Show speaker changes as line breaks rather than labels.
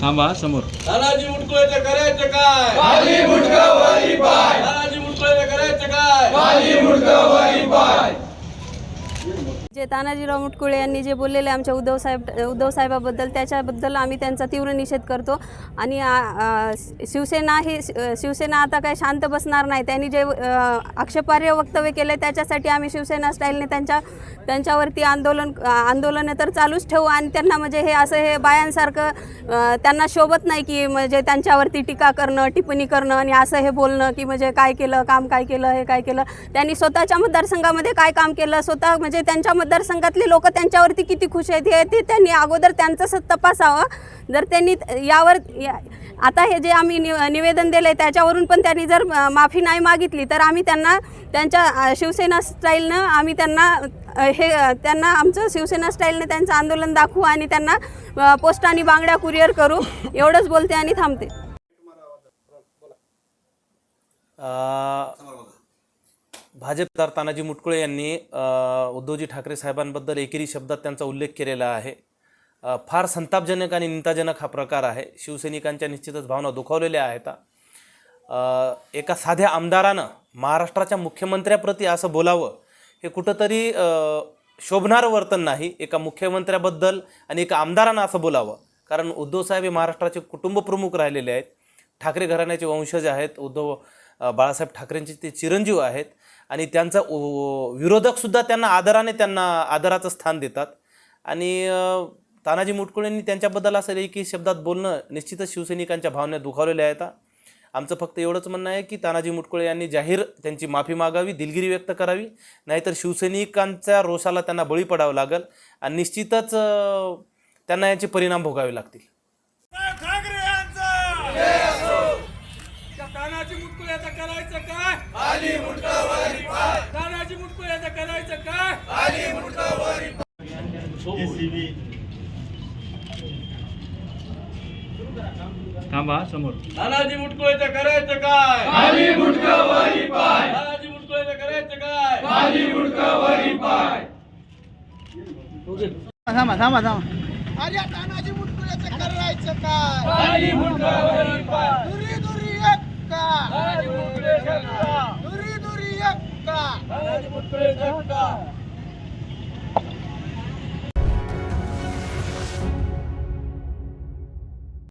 थांबा समोर.
तानाजी मुटकुळेचं करायचं काय? खाली मुटका वाली पाय. तानाजी मुटकुळेचं करायचं काय? मुटका वाली पाय.
जे तानाजीराव मुटकुळे यांनी जे बोललेले आमच्या उद्धव साहेब उद्धव साहेबाबद्दल त्याच्याबद्दल आम्ही त्यांचा तीव्र निषेध करतो. आणि शिवसेना ही शिवसेना आता काय शांत बसणार नाही. त्यांनी जे आक्षेपार्ह वक्तव्य केले त्याच्यासाठी आम्ही शिवसेना स्टाईलने त्यांच्या त्यांच्यावरती आंदोलन आंदोलनं तर चालूच ठेवू आणि त्यांना म्हणजे हे असं हे बायांसारखं त्यांना शोभत नाही की म्हणजे त्यांच्यावरती टीका करणं टिप्पणी करणं आणि असं हे बोलणं की म्हणजे काय केलं काम काय केलं हे काय केलं. त्यांनी स्वतःच्या मतदारसंघामध्ये काय काम केलं स्वतः म्हणजे त्यांच्या मतदारसंघातले लोक त्यांच्यावरती किती खुश आहेत हे ते त्यांनी अगोदर त्यांचं तपासावं. जर त्यांनी यावर या- आता हे जे आम्ही नि निवेदन दिलं आहे त्याच्यावरून पण त्यांनी जर माफी नाही मागितली तर आम्ही त्यांना त्यांच्या शिवसेना स्टाईलनं आम्ही त्यांना हे त्यांना आमचं शिवसेना स्टाईलने त्यांचं आंदोलन दाखवू आणि त्यांना पोस्ट आणि बांगड्या कुरिअर करू. एवढंच बोलते आणि थांबते.
भाजप भाजपदार तानाजी मुटकुळे यांनी उद्धवजी ठाकरे साहेबांबद्दल एकेरी शब्दात त्यांचा उल्लेख केलेला आहे. फार संतापजनक आणि निंदाजनक हा प्रकार आहे. शिवसैनिकांच्या निश्चितच भावना दुखावलेल्या आहेत. एका साध्या आमदारानं महाराष्ट्राच्या मुख्यमंत्र्याप्रती असं बोलावं हे कुठंतरी शोभणारं वर्तन नाही. एका मुख्यमंत्र्याबद्दल आणि एका आमदारानं असं बोलावं. कारण उद्धवसाहेब हे महाराष्ट्राचे कुटुंबप्रमुख राहिलेले आहेत. ठाकरे घराण्याचे वंशज आहेत उद्धव बाळासाहेब ठाकरेंचे ते चिरंजीव आहेत. आणि त्यांचा विरोधकसुद्धा त्यांना आदराने त्यांना आदराचं स्थान देतात. आणि तानाजी मुटकुळेंनी त्यांच्याबद्दल असं एकी शब्दात बोलणं निश्चितच शिवसैनिकांच्या भावना दुखावलेल्या आहेत आमचं फक्त एवढंच म्हणणं आहे की तानाजी मुटकुळे यांनी जाहीर त्यांची माफी मागावी दिलगिरी व्यक्त करावी. नाहीतर शिवसैनिकांच्या रोषाला त्यांना बळी पडावं लागेल आणि निश्चितच त्यांना याचे परिणाम भोगावे लागतील.
यांचा काय? करायचं काय खाली मुटका वाली
थांबा समोर.
तानाजी मुटकुळेचं करायचं काय? खाली मुटका वाली पाय. तानाजी मुटकुळेचं करायचं काय? खाली मुटका वाली पाय.
थांबा थांबा थांबा. अरे तानाजी मुटकुळ्याचं करायचं काय?
खाली मुटका वाली पाय.
दुरी दुरी एक्का
तानाजी मुटकुळेचं का
दुरी दुरी एक्का
तानाजी मुटकुळेचं का?